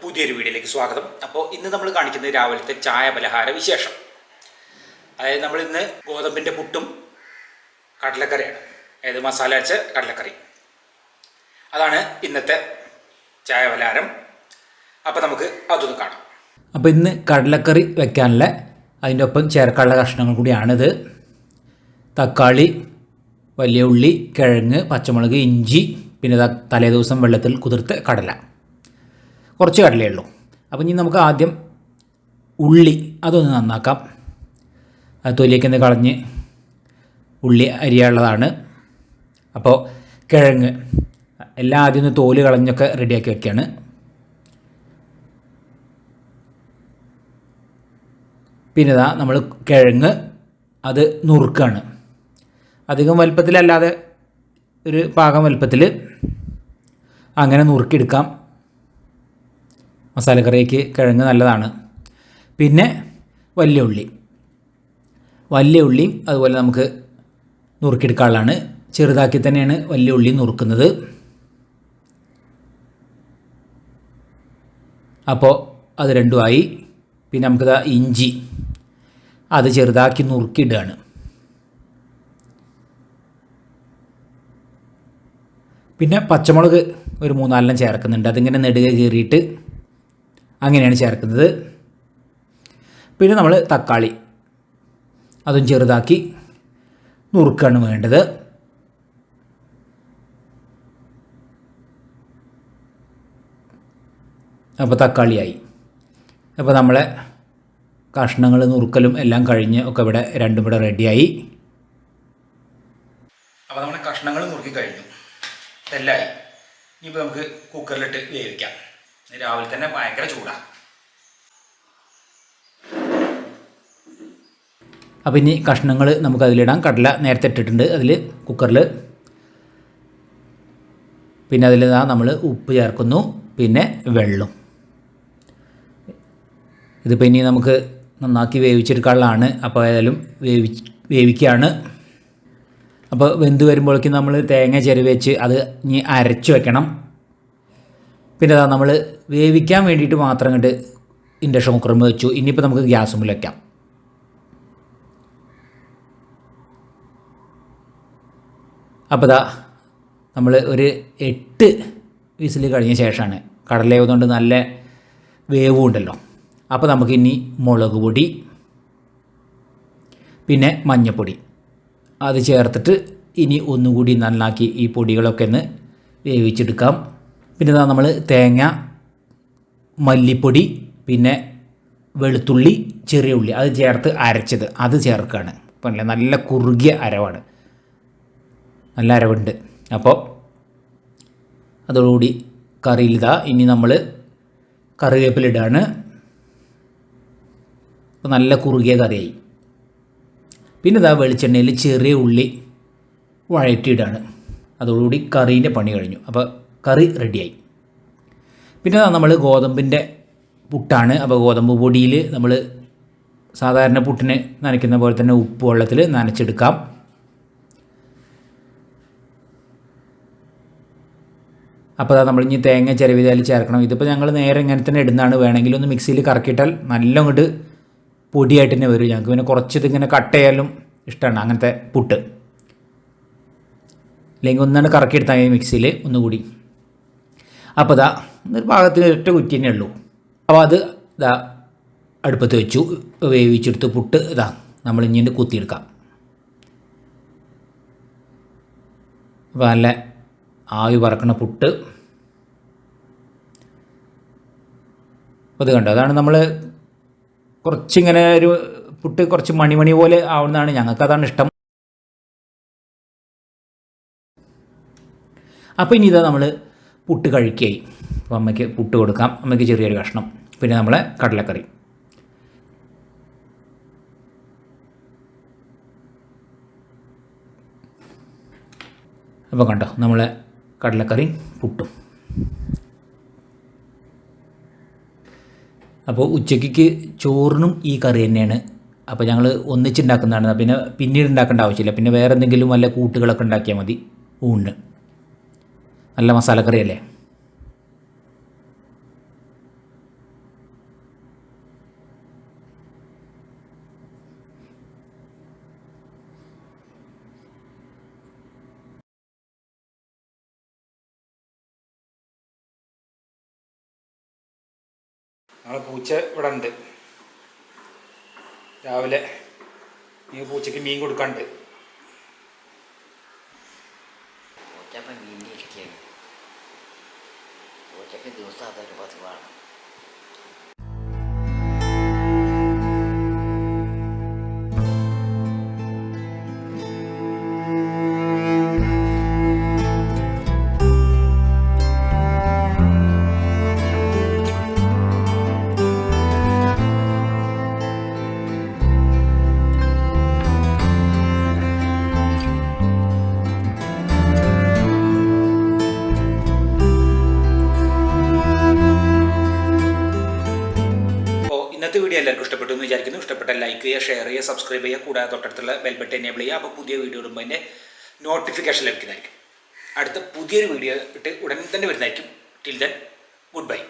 പുതിയൊരു വീഡിയോയിലേക്ക് സ്വാഗതം. അപ്പോൾ ഇന്ന് നമ്മൾ കാണിക്കുന്നത് രാവിലത്തെ ചായ പലഹാര വിശേഷം. അതായത് നമ്മൾ ഇന്ന് ഗോതമ്പിന്റെ പുട്ടും കടലക്കറിയാണ്. അതായത് മസാല അരച്ച കടലക്കറി. അതാണ് ഇന്നത്തെ ചായ പലഹാരം. അപ്പോൾ നമുക്ക് അതൊന്ന് കാണാം. അപ്പോൾ ഇന്ന് കടലക്കറി വെക്കാനുള്ള അതിന്റെ ഒപ്പം ചേർക്കാനുള്ള കഷ്ണങ്ങൾ കൂടിയാണിത്. തക്കാളി വലിയ ഉള്ളി കിഴങ്ങ് പച്ചമുളക് ഇഞ്ചി പിന്നെ തലേദിവസം തലേ ദിവസം വെള്ളത്തിൽ കുതിർത്ത് കടല. കുറച്ച് കടലേ ഉള്ളൂ. അപ്പോൾ ഇനി നമുക്ക് ആദ്യം ഉള്ളി അതൊന്ന് നന്നാക്കാം. അത് തൊലിയൊക്കെ ഒന്ന് കളഞ്ഞ് ഉള്ളി അരിയാനുള്ളതാണ്. അപ്പോൾ കിഴങ്ങ് എല്ലാം ആദ്യം ഒന്ന് തോൽ കളഞ്ഞൊക്കെ റെഡിയാക്കി വെക്കുകയാണ് പിന്നെ ഇതാ നമ്മൾ കിഴങ്ങ് അത് നുറുക്കാണ്. അധികം വലുപ്പത്തിലല്ലാതെ ഒരു പാകം വലുപ്പത്തിൽ അങ്ങനെ നുറുക്കിയെടുക്കാം. മസാലക്കറിക്ക് കിഴങ്ങ് നല്ലതാണ്. പിന്നെ വലിയ ഉള്ളി വലിയ ഉള്ളിയും അതുപോലെ നമുക്ക് നുറുക്കിയെടുക്കാനുള്ളതാണ്. ചെറുതാക്കി തന്നെയാണ് വലിയ ഉള്ളി നുറുക്കുന്നത്. അപ്പോൾ അത് രണ്ടുമായി. പിന്നെ നമുക്കത് ഇഞ്ചി. അത് ചെറുതാക്കി നുറുക്കിയിടുകയാണ്. പിന്നെ പച്ചമുളക് ഒരു മൂന്നാലെണ്ണം ചേർക്കുന്നുണ്ട്. അതിങ്ങനെ നെടുക കീറിയിട്ട് അങ്ങനെയാണ് ചേർക്കുന്നത്. പിന്നെ നമ്മൾ തക്കാളി. അതും ചെറുതാക്കി നുറുക്കാണ് വേണ്ടത്. അപ്പോൾ തക്കാളിയായി. അപ്പോൾ നമ്മളെ കഷ്ണങ്ങൾ നുറുക്കലും എല്ലാം കഴിഞ്ഞ് ഒക്കെ ഇവിടെ രണ്ടും ഇവിടെ റെഡിയായി. അപ്പോൾ നമ്മുടെ കഷ്ണങ്ങൾ നുറുക്കി കഴിഞ്ഞു. എല്ലായി ഇനിയിപ്പോൾ നമുക്ക് കുക്കറിലിട്ട് വേവിക്കാം. രാവിലെ തന്നെ ഭയങ്കര ചൂടാ. അപ്പോൾ ഇനി കഷ്ണങ്ങൾ നമുക്ക് അതിലിടാം. കടല നേരത്തെ ഇട്ടിട്ടുണ്ട്. അതിൽ കുക്കറിൽ പിന്നെ അതിൽ നമ്മൾ ഉപ്പ് ചേർക്കുന്നു. പിന്നെ വെള്ളം. ഇതിപ്പോൾ ഇനി നമുക്ക് നന്നാക്കി വേവിച്ചെടുക്കാനുള്ളതാണ്. അപ്പോൾ ഏതായാലും വേവി വേവിക്കുകയാണ് അപ്പോൾ വെന്ത് വരുമ്പോഴേക്കും നമ്മൾ തേങ്ങ ചെരുവ് വെച്ച് അത് ഇനി അരച്ച് വെക്കണം. പിന്നെ അതാ നമ്മൾ വേവിക്കാൻ വേണ്ടിയിട്ട് മാത്രം കണ്ട് ഇൻഡക്ഷൻ കുക്കറിൽ വെച്ചു. ഇനിയിപ്പോൾ നമുക്ക് ഗ്യാസുമ്പിൽ വയ്ക്കാം അപ്പോൾ ഇതാ നമ്മൾ ഒരു എട്ട് വിസിൽ കഴിഞ്ഞ ശേഷമാണ് കടലയായതുകൊണ്ട് നല്ല വേവും ഉണ്ടല്ലോ. അപ്പോൾ നമുക്കിനി മുളക് പൊടി പിന്നെ മഞ്ഞൾപ്പൊടി അത് ചേർത്തിട്ട് ഇനി ഒന്നുകൂടി നന്നാക്കി ഈ പൊടികളൊക്കെ ഒന്ന് വേവിച്ചെടുക്കാം. പിന്നെ നമ്മൾ തേങ്ങ മല്ലിപ്പൊടി പിന്നെ വെളുത്തുള്ളി ചെറിയ ഉള്ളി. അത് ചേർത്ത് അരച്ചത്. അത് ചേർക്കുകയാണ് അപ്പം നല്ല കുറുകിയ അരവാണ്. നല്ല അരവുണ്ട്. അപ്പോൾ അതോടുകൂടി കറിയിൽ ഇതാ ഇനി നമ്മൾ കറിവേപ്പിലിടാണ് അപ്പോൾ നല്ല കുറുകിയ കറിയായി. പിന്നെ ഇതാ വെളിച്ചെണ്ണയിൽ ചെറിയ ഉള്ളി വഴറ്റിയിടാണ് അതോടുകൂടി കറീന്റെ പണി കഴിഞ്ഞു. അപ്പോൾ കറി റെഡിയായി പിന്നെ നമ്മൾ ഗോതമ്പിന്റെ പുട്ടാണ്. അപ്പോൾ ഗോതമ്പ് പൊടിയിൽ നമ്മൾ സാധാരണ പുട്ടിന് നനയ്ക്കുന്ന പോലെ തന്നെ ഉപ്പ് വെള്ളത്തിൽ നനച്ചെടുക്കാം. അപ്പോൾ അതാ നമ്മൾ ഇനി തേങ്ങ ചിരവിതാൽ ചേർക്കണം. ഇതിപ്പോൾ ഞങ്ങൾ നേരെ ഇങ്ങനെ തന്നെ ഇടുന്നതാണ്. വേണമെങ്കിൽ ഒന്ന് മിക്സിയിൽ കറക്കിയിട്ടാൽ നല്ല അങ്ങോട്ട് പൊടിയായിട്ട് തന്നെ വരും. ഞങ്ങൾക്ക് പിന്നെ കുറച്ച് ഇങ്ങനെ കട്ട് ചെയ്യാലും ഇഷ്ടമാണ് അങ്ങനത്തെ പുട്ട്. അല്ലെങ്കിൽ ഒന്നാണ് കറക്കിയെടുത്താൽ മിക്സിയിൽ ഒന്നുകൂടി. അപ്പോൾ ഇതാ ഒരു പാകത്തിന് ഒറ്റ കുറ്റി തന്നെ ഉള്ളൂ. അപ്പോൾ അത് ഇതാ അടുപ്പത്ത് വെച്ചു വേവിച്ചെടുത്ത് പുട്ട് ഇതാ നമ്മൾ ഇനി കുത്തിയെടുക്കാം അപ്പോൾ നല്ല ആവി പറക്കണ പുട്ട്. അത് കണ്ടോ അതാണ് നമ്മൾ കുറച്ചിങ്ങനെ ഒരു പുട്ട് കുറച്ച് മണിമണി പോലെ ആവുന്നതാണ് ഞങ്ങൾക്ക് അതാണ് ഇഷ്ടം. അപ്പോൾ ഇനി ഇതാ നമ്മൾ പുട്ട് കഴിക്കുകയായി അപ്പോൾ അമ്മയ്ക്ക് പുട്ട് കൊടുക്കാം. അമ്മയ്ക്ക് ചെറിയൊരു കഷ്ണം. പിന്നെ നമ്മളെ കടലക്കറി. അപ്പോൾ കണ്ടോ നമ്മളെ കടലക്കറി പുട്ടും. അപ്പോൾ ഉച്ചയ്ക്ക് ചോറിനും ഈ കറി തന്നെയാണ്. അപ്പോൾ ഞങ്ങൾ ഒന്നിച്ചുണ്ടാക്കുന്നതാണ്. പിന്നെ പിന്നീട് ഉണ്ടാക്കേണ്ട ആവശ്യമില്ല. പിന്നെ വേറെ എന്തെങ്കിലും വല്ല കൂട്ടുകളൊക്കെ ഉണ്ടാക്കിയാൽ മതി. ഊണിന് നല്ല മസാലക്കറി അല്ലേ നമ്മളെ പൂച്ച ഇവിടെ ഉണ്ട് രാവിലെ ഈ പൂച്ചയ്ക്ക് മീൻ കൊടുക്കാണ്ട്. പൂച്ചയ്ക്ക് ദിവസം അതൊരു പതിവാണ് അപ്പോൾ ഇന്നത്തെ വീഡിയോ എല്ലാവർക്കും ഇഷ്ടപ്പെട്ടു എന്ന് വിചാരിക്കുന്നു. ഇഷ്ടപ്പെട്ട ലൈക്ക് ചെയ്യുക ഷെയർ ചെയ്യുക സബ്സ്ക്രൈബ് ചെയ്യുക. കൂടാതെ തൊട്ടടുത്തുള്ള ബെൽ ബട്ടൺ എനേബിൾ ചെയ്യുക. അപ്പോൾ പുതിയ വീഡിയോ ഇടുമ്പോൾ അതിന്റെ നോട്ടിഫിക്കേഷൻ ലഭിക്കുന്നതായിരിക്കും. അടുത്ത പുതിയൊരു വീഡിയോ ഇട്ട് ഉടൻ തന്നെ വരുന്നതായിരിക്കും. Till then good bye